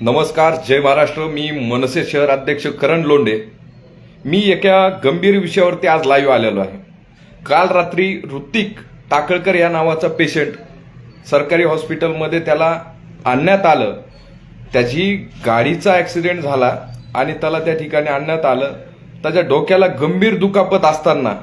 नमस्कार जय महाराष्ट्र. मी मनसे शहर अध्यक्ष करण लोंडे मी एका गंभीर विषयावरती आज लाईव्ह आलेलो आहे. काल रात्री ऋतिक टाकळकर या नावाचा पेशंट सरकारी हॉस्पिटलमध्ये त्याला आणण्यात आलं. त्याची गाडीचा ॲक्सिडेंट झाला आणि त्याला त्या ठिकाणी आणण्यात आलं. त्याच्या डोक्याला गंभीर दुखापत असताना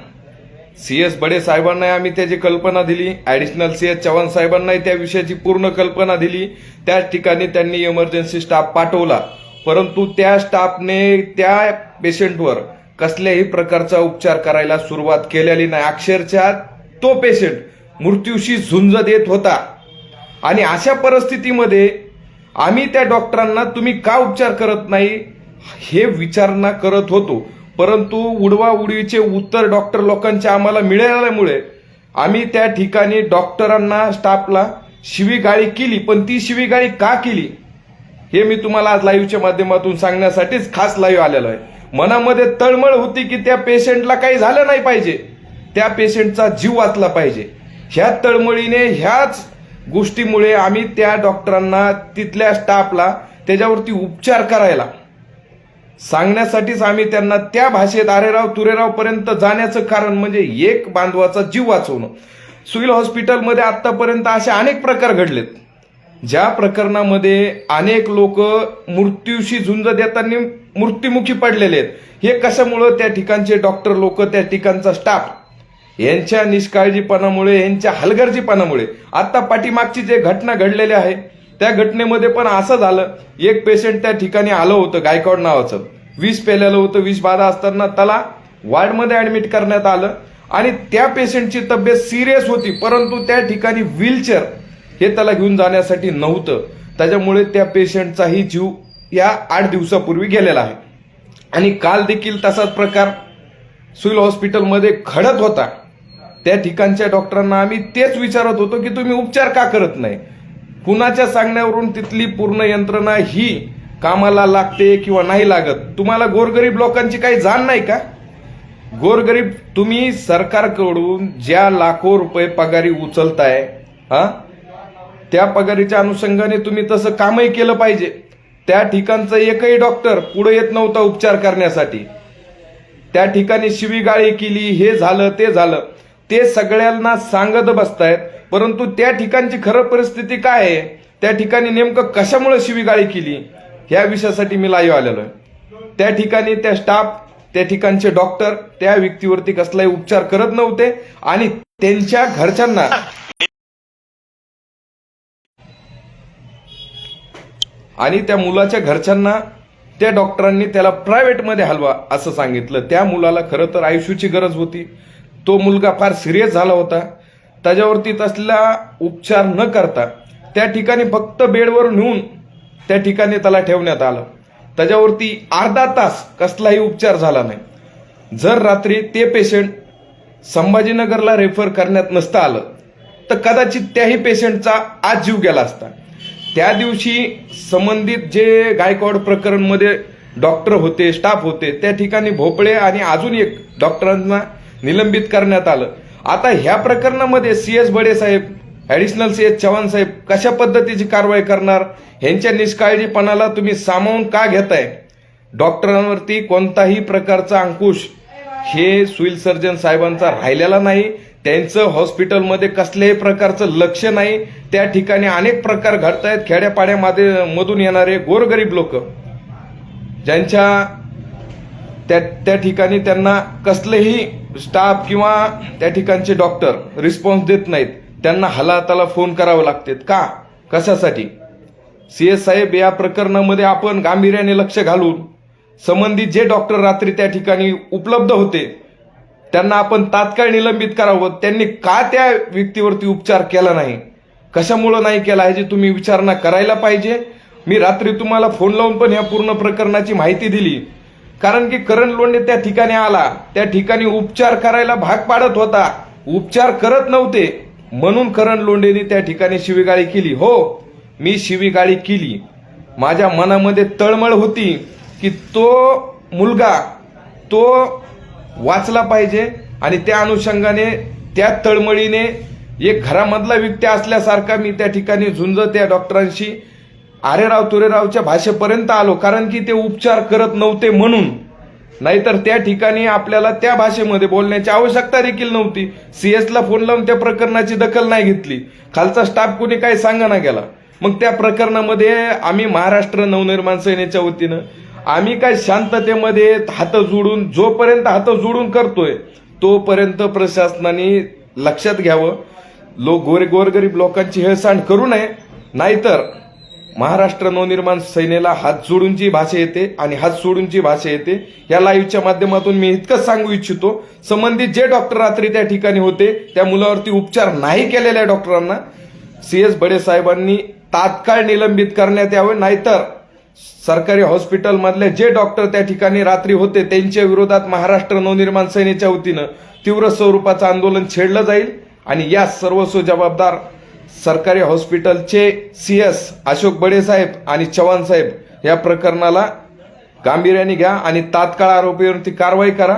सी एस बडे साहेबांनाही आम्ही त्याची कल्पना दिली. ॲडिशनल सी एस चव्हाण साहेबांनाही त्या विषयाची पूर्ण कल्पना दिली. त्याच ठिकाणी त्यांनी इमर्जन्सी स्टाफ पाठवला. परंतु त्या स्टाफने त्या पेशंटवर कसल्याही प्रकारचा उपचार करायला सुरुवात केलेली नाही. अक्षरशः तो पेशंट मृत्यूशी झुंज देत होता. आणि अशा परिस्थितीमध्ये आम्ही त्या डॉक्टरांना तुम्ही का उपचार करत नाही? हे विचारणा करत होतो. परंतु उडवा उडवीचे उत्तर डॉक्टर लोकांचे आम्हाला मिळाल्यामुळे आम्ही त्या ठिकाणी डॉक्टरांना स्टाफला शिवीगाळी केली. पण ती शिवीगाळी का केली? हे मी तुम्हाला आज लाईव्हच्या माध्यमातून सांगण्यासाठीच खास लाईव्ह आलेलो आहे. मनामध्ये तळमळ होती की त्या पेशंटला काही झालं नाही पाहिजे. त्या पेशंटचा जीव वाचला पाहिजे. ह्या तळमळीने ह्याच गोष्टीमुळे आम्ही त्या डॉक्टरांना तिथल्या स्टाफला त्याच्यावरती उपचार करायला सांगण्यासाठीच आम्ही त्यांना त्या भाषेत आरेराव तुरेराव पर्यंत जाण्याचं कारण म्हणजे एक बांधवाचा जीव वाचवणं. सुईल हॉस्पिटलमध्ये आतापर्यंत असे अनेक प्रकार घडलेत. ज्या प्रकरणामध्ये अनेक लोक मृत्यूशी झुंज देताना मृत्युमुखी पडलेले आहेत. हे कशामुळं? त्या ठिकाणचे डॉक्टर लोक त्या ठिकाणचा स्टाफ. यांच्या निष्काळजीपणामुळे यांच्या हलगर्जीपणामुळे. आत्ता पाठीमागची जे घटना घडलेली आहे त्या घटनेमध्ये पण असं झालं. एक पेशंट त्या ठिकाणी आलं होतं गायकवाड नावाचं. विष पेलेलं होतं विष बाधा असताना त्याला वार्डमध्ये ऍडमिट करण्यात आलं. आणि त्या पेशंटची तब्येत सिरियस होती परंतु त्या ठिकाणी व्हीलचेअर हे त्याला घेऊन जाण्यासाठी नव्हतं. त्याच्यामुळे त्या पेशंटचाही जीव या आठ दिवसापूर्वी गेलेला आहे. आणि काल देखील तसाच प्रकार सुईल हॉस्पिटलमध्ये घडत होता. त्या ठिकाणच्या डॉक्टरांना आम्ही तेच विचारत होतो की तुम्ही उपचार का करत नाही? कुणाच्या सांगण्यावरून तिथली पूर्ण यंत्रणा ही कामाला लागते किंवा नाही लागत? तुम्हाला गोरगरीब लोकांची काही जाण नाही का? गोरगरीब तुम्ही सरकारकडून ज्या लाखो रुपये पगारी उचलताय हा? त्या पगारीच्या अनुषंगाने तुम्ही तसं कामही केलं पाहिजे. त्या ठिकाणचं एकही डॉक्टर पुढे येत नव्हता उपचार करण्यासाठी. त्या ठिकाणी शिवीगाळी केली हे झालं ते झालं. ते सगळ्यांना सांगत बसतायत. परंतु त्या ठिकाणची खरं परिस्थिती काय आहे? त्या ठिकाणी नेमकं कशामुळे शिवीगाळी केली? ह्या विषयासाठी मी लाईव्ह आलेलो आहे. त्या ठिकाणी त्या स्टाफ त्या ठिकाणचे डॉक्टर त्या व्यक्तीवरती कसलाही उपचार करत नव्हते आणि त्यांच्या घरच्यांना आणि त्या मुलाच्या घरच्यांना त्या डॉक्टरांनी त्याला प्रायव्हेटमध्ये हलवा असं सांगितलं. त्या मुलाला खरं तर आयुष्याची गरज होती. तो मुलगा फार सिरियस झाला होता. त्याच्यावरती तसला उपचार न करता त्या ठिकाणी फक्त बेडवर नेऊन त्या ठिकाणी त्याला ठेवण्यात आलं. त्याच्यावरती अर्धा तास कसलाही उपचार झाला नाही. जर रात्री ते पेशंट संभाजीनगरला रेफर करण्यात नसतं आलं तर कदाचित त्याही पेशंटचा आज जीव गेला असता. त्या दिवशी संबंधित जे गायकवाड प्रकरणमध्ये डॉक्टर होते स्टाफ होते त्या ठिकाणी भोपळे आणि अजून एक डॉक्टरांना निलंबित करण्यात आलं. आता ह्या प्रकरणामध्ये सी एस बडे साहेब ॲडिशनल सी एस चव्हाण साहेब कशा पद्धतीची कारवाई करणार? ह्यांच्या निष्काळजीपणाला तुम्ही सामावून का घेताय? डॉक्टरांवरती कोणताही प्रकारचा अंकुश हे सिव्हिल सर्जन साहेबांचा राहिलेला नाही. त्यांचं हॉस्पिटलमध्ये कसल्याही प्रकारचं लक्ष नाही. त्या ठिकाणी अनेक प्रकार घडत आहेत खेड्यापाड्यामध्ये मधून येणारे गोरगरीब लोक ज्यांच्या त्या त्या ठिकाणी त्यांना कसलेही स्टाफ किंवा त्या ठिकाणचे डॉक्टर रिस्पॉन्स देत नाहीत. त्यांना हलाताला फोन करावे लागतात. का? कशासाठी? सी एस साहेब या प्रकरणामध्ये आपण गांभीर्याने लक्ष घालून संबंधित जे डॉक्टर रात्री त्या ठिकाणी उपलब्ध होते त्यांना आपण तात्काळ निलंबित करावं. त्यांनी का त्या व्यक्तीवरती उपचार केला नाही? कशामुळं नाही केला? ह्याची तुम्ही विचारणा करायला पाहिजे. मी रात्री तुम्हाला फोन लावून पण ह्या पूर्ण प्रकरणाची माहिती दिली. कारण की करण लोंढे त्या ठिकाणी आला. त्या ठिकाणी उपचार करायला भाग पाडत होता. उपचार करत नव्हते. म्हणून करण लोंढेने त्या ठिकाणी शिवीगाळी केली. हो मी शिवीगाळी केली. माझ्या मनामध्ये तळमळ होती की तो मुलगा तो वाचला पाहिजे आणि त्या अनुषंगाने त्या तळमळीने एक घरामधला व्यक्ती असल्यासारखा मी त्या ठिकाणी झुंज त्या डॉक्टरांशी आरेराव तुरेरावच्या भाषेपर्यंत आलो कारण की ते उपचार करत नव्हते म्हणून. नाहीतर त्या ठिकाणी आपल्याला त्या भाषेमध्ये बोलण्याची आवश्यकता देखील नव्हती. सीएसला फोन लावून त्या प्रकरणाची दखल नाही घेतली. खालचा स्टाफ कोणी काही सांगा गेला. मग त्या प्रकरणामध्ये आम्ही महाराष्ट्र नवनिर्माण सेनेच्या वतीनं आम्ही काय शांततेमध्ये हात जोडून जोपर्यंत हात जोडून करतोय तोपर्यंत प्रशासनाने लक्षात घ्यावं. लोक गोर गोरगरीब लोकांची हेळसांड करू नये. नाहीतर महाराष्ट्र नवनिर्माण सेनेला हात जोडूनची भाषा येते आणि हात सोडूनची भाषा येते या लाईव्हच्या माध्यमातून मी इतकंच सांगू इच्छितो संबंधित जे डॉक्टर रात्री त्या ठिकाणी होते त्या मुलावरती उपचार नाही केलेल्या डॉक्टरांना सी एस बडे साहेबांनी तात्काळ निलंबित करण्यात यावे नाहीतर सरकारी हॉस्पिटलमधले जे डॉक्टर त्या ठिकाणी रात्री होते त्यांच्या विरोधात महाराष्ट्र नवनिर्माण सेनेच्या वतीनं तीव्र स्वरूपाचं आंदोलन छेडलं जाईल आणि या सर्वस्व जबाबदार सरकारी हॉस्पिटलचे सी एस अशोक बडे साहेब आणि चव्हाण साहेब या प्रकरणाला गांभीर्याने घ्या आणि तात्काळ आरोपीवरती कारवाई करा.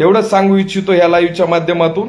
एवढंच सांगू इच्छितो ह्या लाईव्हच्या माध्यमातून.